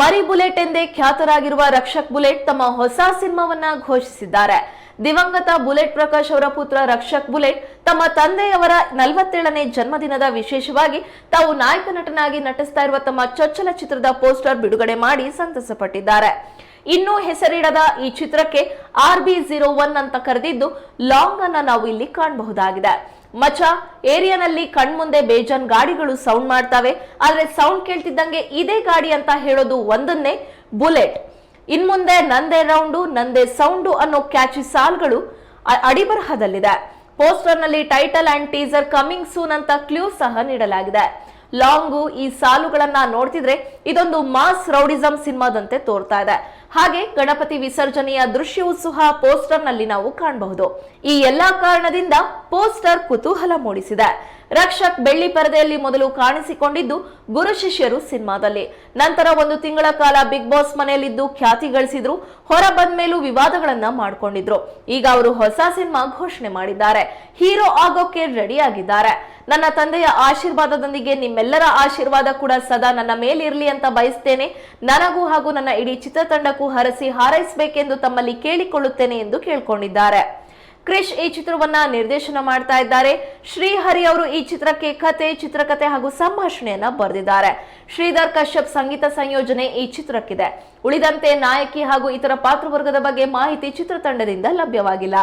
ಮರಿ ಬುಲೆಟ್ ಎಂದೇ ಖ್ಯಾತರಾಗಿರುವ ರಕ್ಷಕ್ ಬುಲೆಟ್ ತಮ್ಮ ಹೊಸ ಸಿನಿಮಾವನ್ನ ಘೋಷಿಸಿದ್ದಾರೆ. ದಿವಂಗತ ಬುಲೆಟ್ ಪ್ರಕಾಶ್ ಅವರ ಪುತ್ರ ರಕ್ಷಕ್ ಬುಲೆಟ್ ತಮ್ಮ ತಂದೆಯವರ ನಲವತ್ತೇಳನೇ ಜನ್ಮದಿನದ ವಿಶೇಷವಾಗಿ ತಾವು ನಾಯಕ ನಟನಾಗಿ ನಟಿಸ್ತಾ ಇರುವ ತಮ್ಮ ಚೊಚ್ಚಲ ಚಿತ್ರದ ಪೋಸ್ಟರ್ ಬಿಡುಗಡೆ ಮಾಡಿ ಸಂತಸಪಟ್ಟಿದ್ದಾರೆ. ಇನ್ನೂ ಹೆಸರಿಡದ ಈ ಚಿತ್ರಕ್ಕೆ ಆರ್ ಬಿ ಜೀರೋ ಒನ್ ಅಂತ ಕರೆದಿದ್ದು ಲಾಂಗ್ ಅನ್ನ ನಾವು ಇಲ್ಲಿ ಕಾಣಬಹುದಾಗಿದೆ. ಮಚ, ಏರಿಯಾನಲ್ಲಿ ಕಣ್ಮುಂದೆ ಬೇಜನ್ ಗಾಡಿಗಳು ಸೌಂಡ್ ಮಾಡ್ತವೆ. ಆದ್ರೆ ಸೌಂಡ್ ಕೇಳ್ತಿದ್ದಂಗೆ ಇದೇ ಗಾಡಿ ಅಂತ ಹೇಳೋದು ಒಂದನ್ನೇ ಬುಲೆಟ್. ಇನ್ಮುಂದೆ ನಂದೇ ರೌಂಡು, ನಂದೇ ಸೌಂಡು ಅನ್ನೋ ಕ್ಯಾಚಿ ಸಾಲ್ಗಳು ಅಡಿಬರಹದಲ್ಲಿದೆ. ಪೋಸ್ಟರ್ನಲ್ಲಿ title and teaser coming soon ಅಂತ ಕ್ಲೂ ಸಹ ನೀಡಲಾಗಿದೆ. ಲಾಂಗು ಈ ಸಾಲುಗಳನ್ನ ನೋಡ್ತಿದ್ರೆ ಇದೊಂದು ಮಾಸ್ ರೌಡಿಸಂ ಸಿನಿಮಾದಂತೆ ತೋರ್ತಾ ಇದೆ. ಹಾಗೆ ಗಣಪತಿ ವಿಸರ್ಜನೆಯ ದೃಶ್ಯವೂ ಸಹ ಪೋಸ್ಟರ್ನಲ್ಲಿ ನಾವು ಕಾಣಬಹುದು. ಈ ಎಲ್ಲಾ ಕಾರಣದಿಂದ ಪೋಸ್ಟರ್ ಕುತೂಹಲ ಮೂಡಿಸಿದೆ. ರಕ್ಷಕ್ ಬೆಳ್ಳಿ ಪರದೆಯಲ್ಲಿ ಮೊದಲು ಕಾಣಿಸಿಕೊಂಡಿದ್ದು ಗುರು ಶಿಷ್ಯರು ಸಿನಿಮಾದಲ್ಲಿ. ನಂತರ ಒಂದು ತಿಂಗಳ ಕಾಲ ಬಿಗ್ ಬಾಸ್ ಮನೆಯಲ್ಲಿದ್ದು ಖ್ಯಾತಿ ಗಳಿಸಿದ್ರು, ಹೊರ ಬಂದ ಮೇಲೂ ವಿವಾದಗಳನ್ನ ಮಾಡಿಕೊಂಡಿದ್ರು. ಈಗ ಅವರು ಹೊಸ ಸಿನಿಮಾ ಘೋಷಣೆ ಮಾಡಿದ್ದಾರೆ. ಹೀರೋ ಆಗೋಕೆ ರೆಡಿ ಆಗಿದ್ದಾರೆ ನನ್ನ ತಂದೆಯ ಆಶೀರ್ವಾದದೊಂದಿಗೆ ನಿಮ್ಮೆಲ್ಲರ ಆಶೀರ್ವಾದ ಕೂಡ ಸದಾ ನನ್ನ ಮೇಲಿರಲಿ ಅಂತ ಬಯಸ್ತೇನೆ. ನನಗೂ ಹಾಗೂ ನನ್ನ ಇಡೀ ಚಿತ್ರತಂಡಕ್ಕೂ ಹರಸಿ ಹಾರೈಸಬೇಕೆಂದು ತಮ್ಮಲ್ಲಿ ಕೇಳಿಕೊಳ್ಳುತ್ತೇನೆ ಎಂದು ಕೇಳ್ಕೊಂಡಿದ್ದಾರೆ. ಕ್ರಿಶ್ ಈ ಚಿತ್ರವನ್ನ ನಿರ್ದೇಶನ ಮಾಡ್ತಾ ಇದ್ದಾರೆ. ಶ್ರೀಹರಿ ಅವರು ಈ ಚಿತ್ರಕ್ಕೆ ಕತೆ ಚಿತ್ರಕಥೆ ಹಾಗೂ ಸಂಭಾಷಣೆಯನ್ನ ಬರೆದಿದ್ದಾರೆ. ಶ್ರೀಧರ್ ಕಶ್ಯಪ್ ಸಂಗೀತ ಸಂಯೋಜನೆ ಈ ಚಿತ್ರಕ್ಕಿದೆ. ಉಳಿದಂತೆ ನಾಯಕಿ ಹಾಗೂ ಇತರ ಪಾತ್ರವರ್ಗದ ಬಗ್ಗೆ ಮಾಹಿತಿ ಚಿತ್ರತಂಡದಿಂದ ಲಭ್ಯವಾಗಿಲ್ಲ.